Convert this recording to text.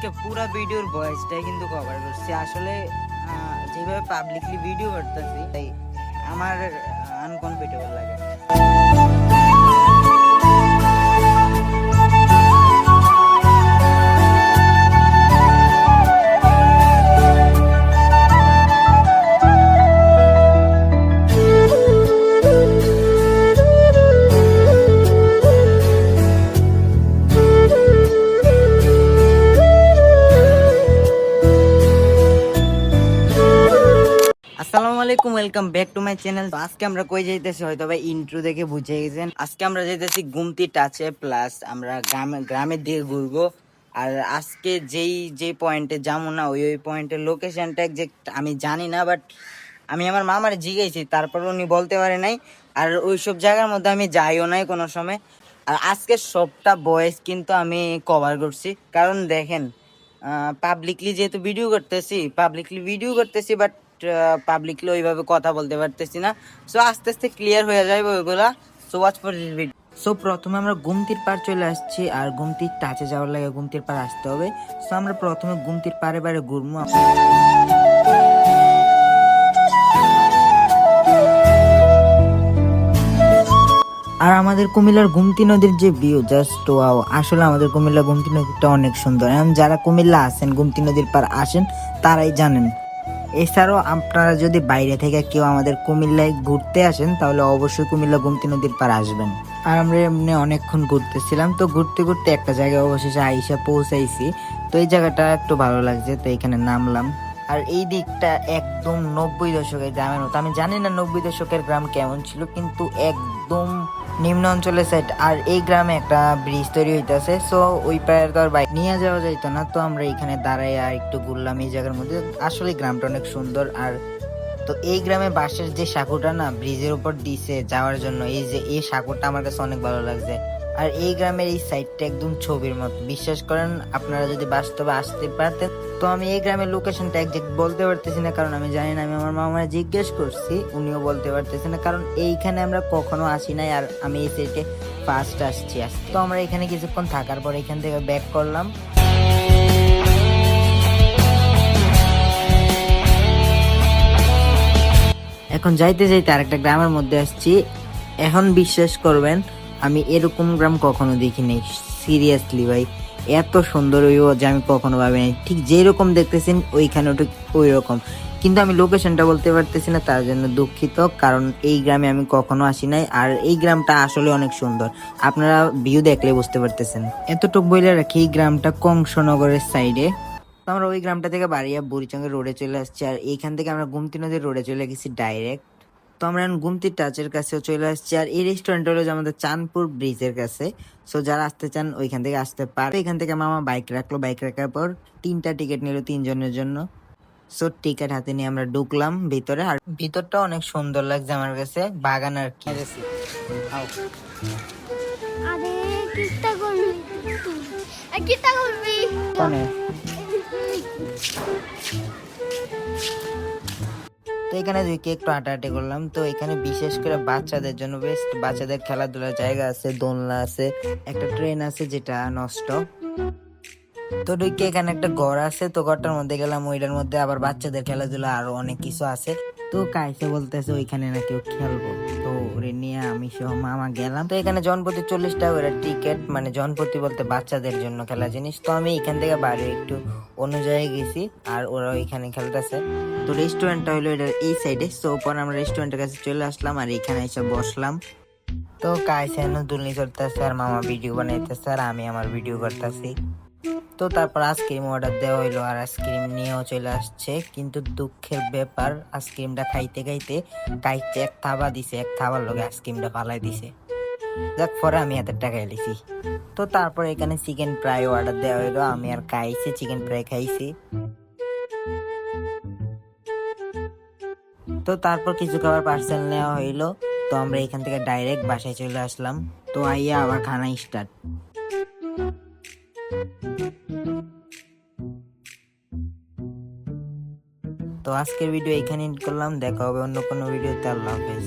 হচ্ছে পুরো ভিডিওর ভয়েসটাই কিন্তু কভার করছি। আসলে যেভাবে পাবলিকলি ভিডিও করতেছি, তাই আমার আনকমফর্টেবল লাগে। আলাইকুম welcome back to my channel আজকে আমরা কই যাইতেছি? হয়তো ভাই ইন্ট্রো দেখে বুঝে গেছেন। আজকে আমরা যাইতেছি গুমতি টাচে প্লাস আমরা গ্রামে, গ্রামের দিকে ঘুরবো। আর আজকে যেই যে পয়েন্টে যাব না, ওই ওই পয়েন্টের লোকেশনটা একজ্যাক্ট আমি জানি না বাট আমি আমার মামার জিগেছি তারপর উনি বলতে পারে নাই। আর ওইসব জায়গার মধ্যে আমি যাইও নাই কোনো সময়। আর আজকে সবটা বয়েস কিন্তু আমি কভার করছি। কারণ দেখেন পাবলিকলি যেহেতু ভিডিও করতেছি পাবলিকলি ভিডিও করতেছি বাট পাবলিকলি ওইভাবে কথা বলতে পারতেছি না। সো আস্তে আস্তে ক্লিয়ার হয়ে যাবে ওইগুলা। So watch for this video so প্রথমে আমরা গুমতির পার চলে আসছি আর গুমতির টাচে যাওয়ার লাগে গুমতির পার আসতে হবে। সো আমরা প্রথমে গুমতির পারে পারে ঘুরবো। আর আমাদের কুমিল্লার গুমতি নদীর যে ভিউ জাস্ট ওয়াও আসলে আমাদের কুমিল্লা গুমতি নদীটা অনেক সুন্দর। এবং যারা কুমিল্লা আসেন, গুমতি নদীর পার আসেন, তারাই জানেন। এছাড়াও আপনারা যদি বাইরে থেকে কেউ আমাদের কুমিল্লায় ঘুরতে আসেন, তাহলে অবশ্যই কুমিল্লা গুমতি নদীর পার আসবেন। আর আমরা এমনি অনেকক্ষণ ঘুরতেছিলাম, তো ঘুরতে ঘুরতে একটা জায়গায় অবশেষে আইসা পৌঁছাইছি। তো এই জায়গাটা একটু ভালো লাগছে, তো এখানে নামলাম। আর এই দিকটা একদম নব্বই দশকের গ্রামের মতো। আমি জানি না নব্বই দশকের গ্রাম কেমন ছিল, কিন্তু একদম নিম্ন অঞ্চলের সাইড আর এই গ্রামে একটা ব্রিজ তৈরি হইতেছে। সো ওই পায়ের তো আর বাইক নিয়ে যাওয়া যাইত না। তো আমরা এখানে দাঁড়াই আর একটু ঘুরলাম এই জায়গার মধ্যে। আসলে গ্রামটা অনেক সুন্দর। আর তো এই গ্রামে বাঁশের যে সাঁকুটা না ব্রিজের উপর দিছে যাওয়ার জন্য, এই যে এই সাঁকুটা আমার কাছে অনেক ভালো লাগছে। আর এই গ্রামের এই সাইডটা একদম ছবির মতো। বিশ্বাস করেন, আপনারা যদি বাস্তবে আসতে পারতেন, তো আমি এই গ্রামের লোকেশনটা একজ্যাক্ট বলতে পারতেছি না, কারণ আমি জানি না, আমি আমার মামার জিজ্ঞেস করছি, উনিও বলতে পারতেছে না, কারণ এইখানে আমরা কখনো আসি নাই, আর আমি এই সাইডে ফার্স্ট আসছি আস- তো আমরা এখানে কিছুক্ষণ থাকার পর এখান থেকে ব্যাক করলাম। এখন যাইতে যাইতে আরেকটা গ্রামের মধ্যে আসছি। এখন বিশ্বাস করবেন আমি এরকম গ্রাম কখনো দেখিনি। সিরিয়াসলি ভাই, এত সুন্দর ওই যে আমি কখনো ভাবিনি। ঠিক যেরকম দেখতেছেন ওইখানে ঠিক ওই রকম কিন্তু আমি লোকেশনটা বলতে পারতেছি না, তার জন্য দুঃখিত, কারণ এই গ্রামে আমি কখনো আসি নাই, আর এই গ্রামটা আসলে অনেক সুন্দর। আপনারা ভিউ দেখলে বুঝতে পারতেছেন। এতটুক বইলে রাখি, এই গ্রামটা কংসনগরের সাইডে আমরা ওই গ্রামটা থেকে বাড়িয়া বুড়িচঙ্গের রোডে চলে আসছি, আর এইখান থেকে আমরা গুমতি নদীর রোডে চলে গেছি ডাইরেক্ট তো আমরা এখন গুমতি টাচের কাছেও চলে আসছি আর এই রেস্টুরেন্ট হলো আমাদের চাঁদপুর ব্রিজের কাছে। সো যারা আসতে চান ওইখান থেকে আসতে পারে। এখান থেকে মামা বাইক রাখল। বাইক রাখার পর তিনটা টিকিট নিল তিনজনের জন্য। সো টিকিট হাতে নিয়ে আমরা ঢুকলাম ভিতরে। আর ভিতরটা অনেক সুন্দর লাগছে আমার কাছে। বাগান আর কি। আরে করবি? করবি? কোনে? তো এখানে দুইকে একটু হাঁটাহাঁটি করলাম। তো এখানে বিশেষ করে বাচ্চাদের জন্য বেস্ট বাচ্চাদের খেলাধুলার জায়গা আছে, দোলনা আছে, একটা ট্রেন আছে যেটা নষ্ট। তো ঢুকে এখানে একটা ঘর আছে, তো ঘরটার মধ্যে গেলাম, ওইটার মধ্যে আবার বাচ্চাদের খেলাধুলা আরও অনেক কিছু আছে। তো কাইসে বলতেছে ওইখানে না কেউ খেলব। তো ওরে নিয়ে আমি সহ মামা গেলাম। তো এখানে জনপ্রতি চল্লিশ টাকা করে টিকিট মানে জনপ্রতি বলতে বাচ্চাদের জন্য খেলা জিনিস। তো আমি এখান থেকে বাইরে একটু অন্য জায়গায় গেছি আর ওরা ওইখানে খেলতেছে। তো রেস্টুরেন্টটা হলো এটার এই সাইডে তো পরে আমরা রেস্টুরেন্টের কাছে চলে আসলাম আর এখানে এসে বসলাম। তো কাইসে দুলনি চলতেছে আর মামা ভিডিও বানাইতেছে আর আমি আমার ভিডিও করতেছি। তো তারপর আইসক্রিম অর্ডার দেওয়া হইল আর আইসক্রিম নিয়েও চলে আসছে। কিন্তু দুঃখের ব্যাপার আইসক্রিমটা খাইতে খাইতে কাইতে এক থাবা দিছে, এক থাবার লগে আইসক্রিমটা পালাই দিছে। যাক, পরে আমি হাতের টাকা এলিছি তো তারপর এখানে চিকেন ফ্রাই অর্ডার দেওয়া হইল, আমি আর খাইছি চিকেন ফ্রাই খাইছি। তো তারপর কিছু খাবার পার্সেল নেওয়া হইল। তো আমরা এখান থেকে ডাইরেক্ট বাসায় চলে আসলাম। তো আইয়া আবার খানা স্টার্ট তো আজকের ভিডিও এখানে করলাম। দেখা হবে অন্য কোনো ভিডিওতে আল্লাহ হাফেজ।